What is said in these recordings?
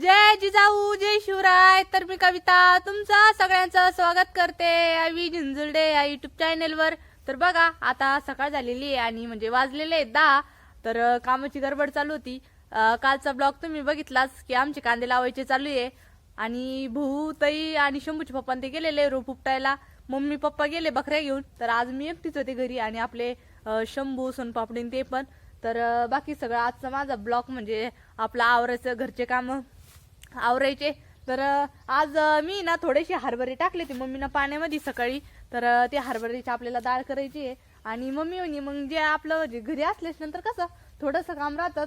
जय जिजाऊ जय शिवराय. तर मी कविता तुमचं सगळ्यांचं स्वागत करते. आवी झिंजुर्डे या युट्यूब चॅनेलवर तर बघा आता सकाळ झालेली आहे आणि म्हणजे वाजलेले आहेत दहा. तर कामाची गडबड चालू होती. कालचा ब्लॉग तुम्ही बघितलाच की आमचे कांदे लावायचे चालू आहे. आणि भाऊ तई आणि शंभूचे पप्पा ते गेलेले रोप उपटायला. मम्मी पप्पा गेले बकऱ्या घेऊन. तर आज मी एकटीच होते घरी आणि आपले शंभू सोनपापडीन ते पण. तर बाकी सगळं आजचा माझा ब्लॉग म्हणजे आपलं आवरायचं घरचे कामं. आवरायचे. तर आज मी ना थोडेसे हरभरे टाकले ते मम्मीनं पाण्यामध्ये सकाळी. तर ते हरभऱ्याची आपल्याला डाळ करायची आहे. आणि मम्मी म्हणे मग जे आपलं जे घरी असल्यास नंतर कसं? थोडंसं काम राहतं.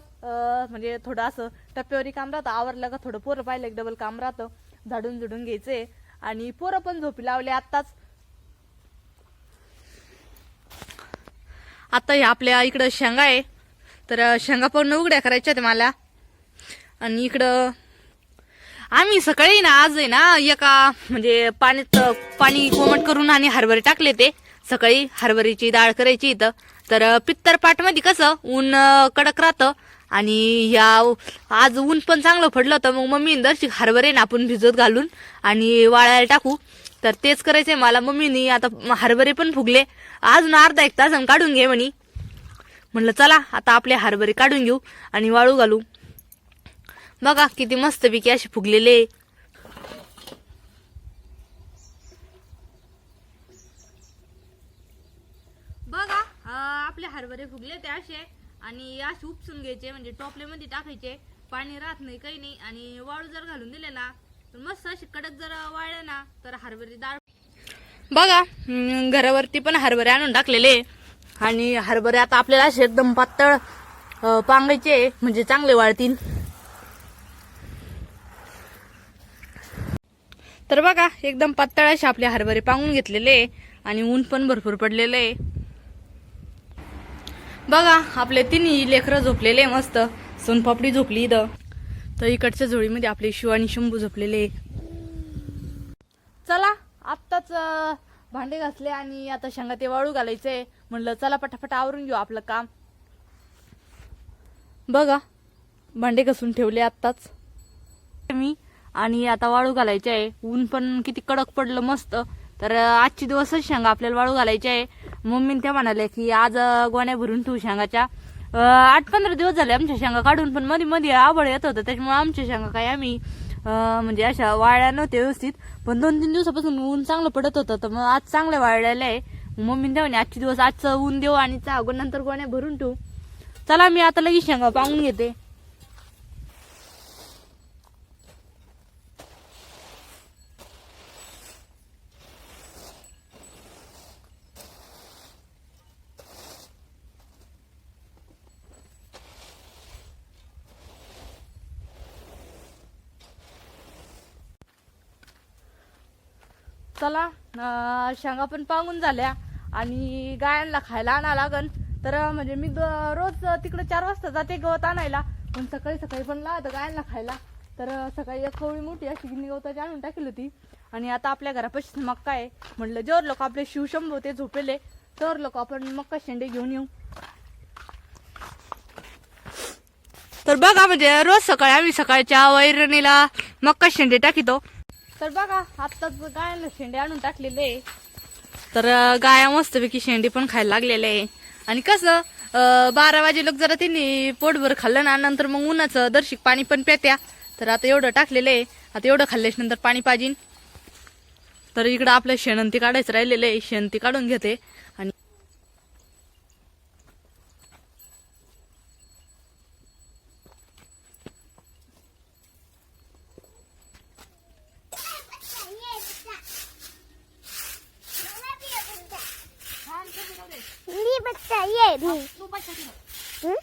म्हणजे थोडं असं टप्प्यावरी काम राहतं. आवरलं का थोडं पोरं पाहिलं एक डबल काम राहतं. झाडून झुडून घ्यायचंय. आणि पोरं पण झोपी लावले आत्ताच. आता हे आपल्या इकडं शेंगा आहे. तर शेंगा पण उघड्या करायच्या होत्या मला. आणि इकडं आम्ही सकाळी ना आज आहे ना एका म्हणजे पाण्यात पाणी कोमट करून आणि हरभरे टाकले ते. सकाळी हरभरीची डाळ करायची इथं. तर पित्तरमध्ये कसं ऊन कडक राहतं. आणि या आज ऊन पण चांगलं पडलं होतं. मग मम्मी दर्शिक हरभरे ना आपण भिजत घालून आणि वाळायला टाकू. तर तेच करायचंय मला मम्मीनी. आता हरभरे पण फुगले. अजून अर्धा एक तास काढून घे म्हणी. म्हणलं चला आता आपले हरभरे काढून घेऊ आणि वाळू घालू. बघा किती मस्त पैकी असे फुगलेले बघा आपले हरभरे फुगले ते असे आणि असे उपसून घ्यायचे म्हणजे टोपल्यामध्ये टाकायचे. पाणी राहत नाही काही नाही. आणि वाळू जर घालून दिले ना तर मस्त असे कडक जर वाळले ना तर हरभरे डाळ बघा घरावरती पण हरभरे आणून टाकलेले आणि हरभरे आता आपल्याला असे एकदम पातळ पांगायचे म्हणजे चांगले वाळतील. तर बघा एकदम पातळ असे आपले हरभरे पांगून घेतलेले आणि ऊन पण भरपूर पडलेलं आहे. बघा आपले तिन्ही लेकरं झोपलेले मस्त. सोनपापडी झोपली इथं. तर इकडच्या झोळीमध्ये आपले शिव आणि शंभू झोपलेले चला आत्ताच भांडे घासले आणि आता शेंगा ते वाळू घालायचे. म्हणलं चला पटापट आवरून घेऊ आपलं काम. बघा भांडे घासून ठेवले आत्ताच. मी आणि आता वाळू घालायचे आहे. ऊन पण किती कडक पडलं मस्त. तर आजची दिवसच शेंगा आपल्याला वाळू घालायचे आहे. मम्मीने त्या म्हणाल्या की आज गोण्या भरून ठेवू शेंगाच्या. आठ पंधरा दिवस झाले आमच्या शेंगा काढून पण मध्ये मध्ये आबळ येत होतं. त्याच्यामुळे आमच्या शेंगा काय आम्ही म्हणजे अशा वाळल्या नव्हत्या व्यवस्थित. पण दोन तीन दिवसापासून ऊन चांगलं पडत होतं. तर मग आज चांगलं वाळलेलं आहे. मम्मीने त्या म्हणे आजचे दिवस आजचं ऊन देऊ आणि चा- नंतर गोण्या भरून ठेवू. चला मी आता लगेच शेंगा पाहून घेते. चला अं, शेंगा पण पांगून झाल्या आणि गायांना खायला आणा लागन. तर म्हणजे मी रोज तिकडे चार वाजता जाते गवत आणायला. पण सकाळी सकाळी पण लागतं गायांना खायला. तर सकाळी एक कवळी मोठी अशी गिन्नी गवताची आणून टाकली होती. आणि आता आपल्या घरापाशी मक्का आहे. म्हटलं जर लोक आपले शिवशंभू ते झोपेले. तर लोक आपण मक्का शेंडे घेऊन येऊ. तर बघा म्हणजे रोज सकाळी आम्ही सकाळच्या वैरणीला मक्का शेंडे टाकितो. तर बघा आत्ताच गायला शेंडे आणून टाकलेले. तर गाया मस्तपैकी शेंडे पण खायला लागलेले आहे. आणि कसं बारा वाजे लोक जरा तिने पोटभर खाल्लं ना नंतर मग उन्हाचं दर्शिक पाणी पण प्यात्या. तर आता एवढं टाकलेलं आहे. आता एवढं खाल्ल्याच्या नंतर पाणी पाजीन. तर इकडं आपलं शेणंती काढायचं राहिलेलं आहे. शेणती काढून घेते. आणि मी बच्चा ये. भी हम्म?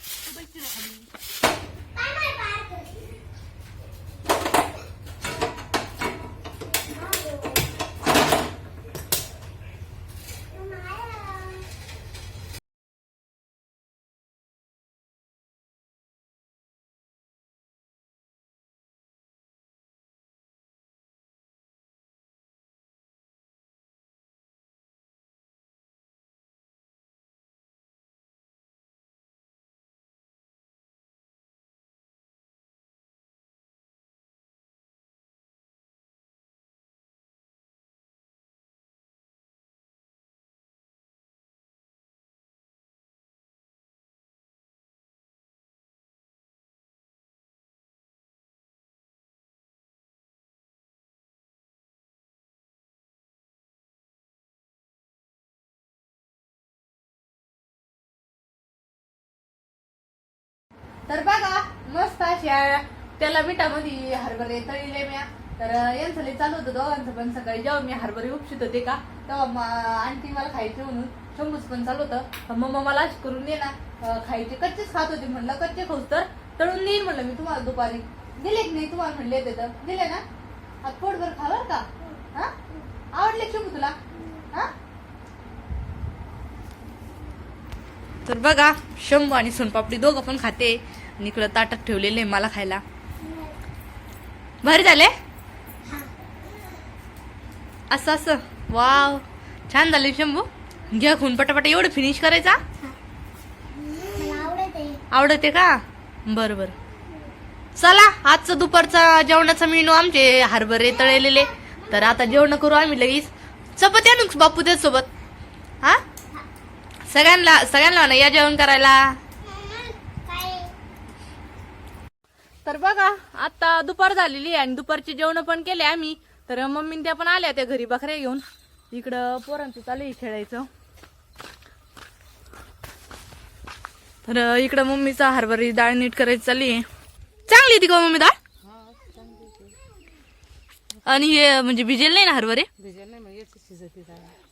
तर बघा मस्त अशा त्याला मिठामध्ये हरभरे तळीले म्या. तर यांचं लय चालू होतं दोघांचं पण. सकाळी जेव्हा मी हरभरे उपशित होते का तेव्हा आंटी आणखी मला खायचे म्हणून शंभूच पण चालू होतं. तर मम्मा मला अशी करून दे ना खायचे कच्चेच खात होते म्हणलं कच्चे खाऊस तर तळून देईन म्हणलं मी तुम्हाला दुपारी. दिले की नाही तुम्हाला म्हणले ते तर. दिले ना? पोटभर खावर का? हा? आवडले शंभू तुला? हा? तर बघा शंभू आणि सोनपापडी दोघं पण खाते. आणि इकडं ताटात ठेवलेले मला खायला. भारी झाले? असं असं. वाव. छान झाले शंभू. घ्या खून पटापट. एवढं फिनिश करायचा? आवडत आहे आवडते का? बरं बरं. चला आजचं दुपारचा जेवणाचा मेनू आमचे हरभरे तळलेले. तर आता जेवण करू आम्ही लगेच. चपाती आणू का बापू त्याचसोबत हा? सगळ्यांना सगळ्यांना म्हणा या जेवण करायला. तर बघा आता दुपार झालेली आहे आणि दुपारचे जेवण पण केले आम्ही. तर मम्मीन त्या पण आल्या त्या घरी बकऱ्या घेऊन. इकडं पोरांचं चालू आहे खेळायचं. तर इकडं मम्मीचा हरभरी डाळ नीट करायची चालली आहे. चांगली ती का मम्मी डाळ? आणि हे म्हणजे भिजेल नाही ना हरभरे?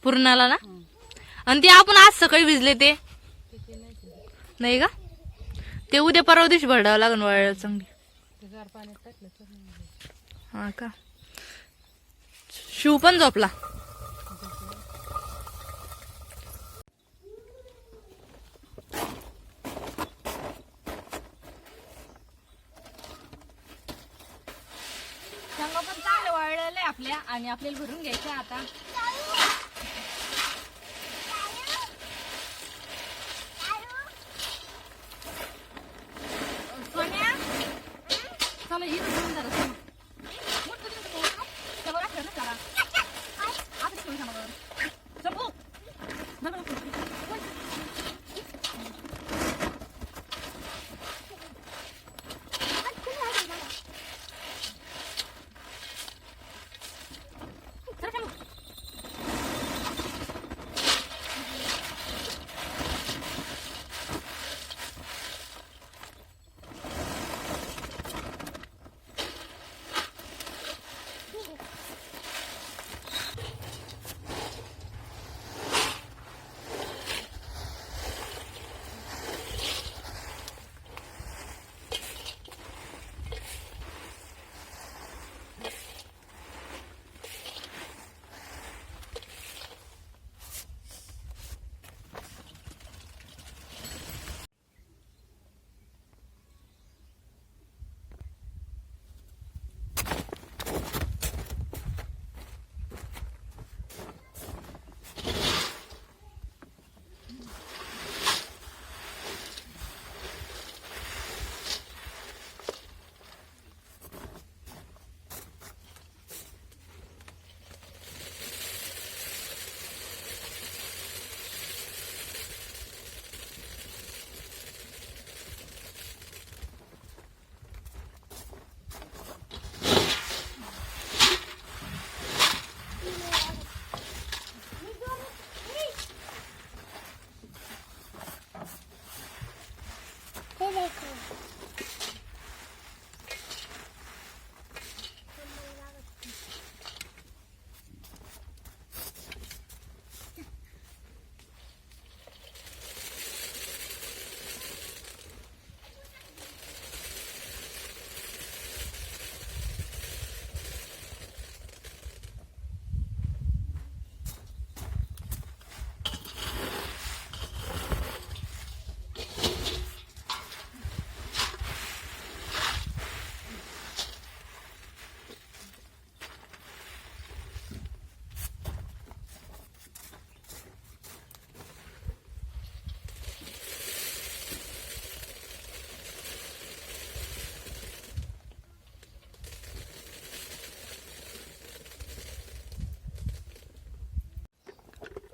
पूर्णाला ना? आणि ते आपण आज सकाळी भिजले ते. नाही का? ते उद्या परवा दिवशी भरडावं लागेल वाळलं चांगली हा का? शिव पण झोपला. आपल्या आणि आपल्याला भरून घ्यायचं आता.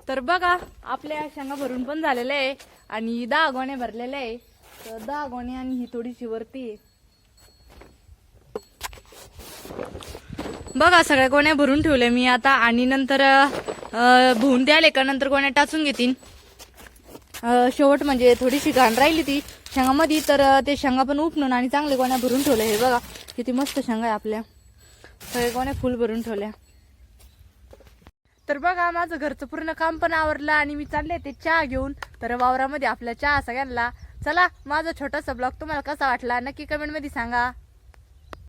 तर बघा आपल्या शेंगा भरून पण झालेल्या आहे आणि दहा गोण्या भरलेल्या आहे. तर दहा गोण्या आणि ही थोडीशी वरती आहे. बघा सगळ्या गोण्या भरून ठेवल्या मी आता आणि नंतर भुवून द्याले का नंतर गोण्या टाचून घेतील शेवट म्हणजे थोडीशी घाण राहिली ती शेंगामध्ये तर ते शेंगा पण उपणून आणि चांगले गोण्या भरून ठेवल्या. हे बघा किती मस्त शेंगा आहे आपल्या. सगळे गोण्या फुल भरून ठेवल्या. तर बघा माझं घरचं पूर्ण काम पण आवरलं आणि मी चालले ते चहा घेऊन. तर वावरामध्ये आपला चहा सगळ्यांना चला माझा छोटासा ब्लॉग तुम्हाला कसा वाटला? नक्की कमेंटमध्ये सांगा.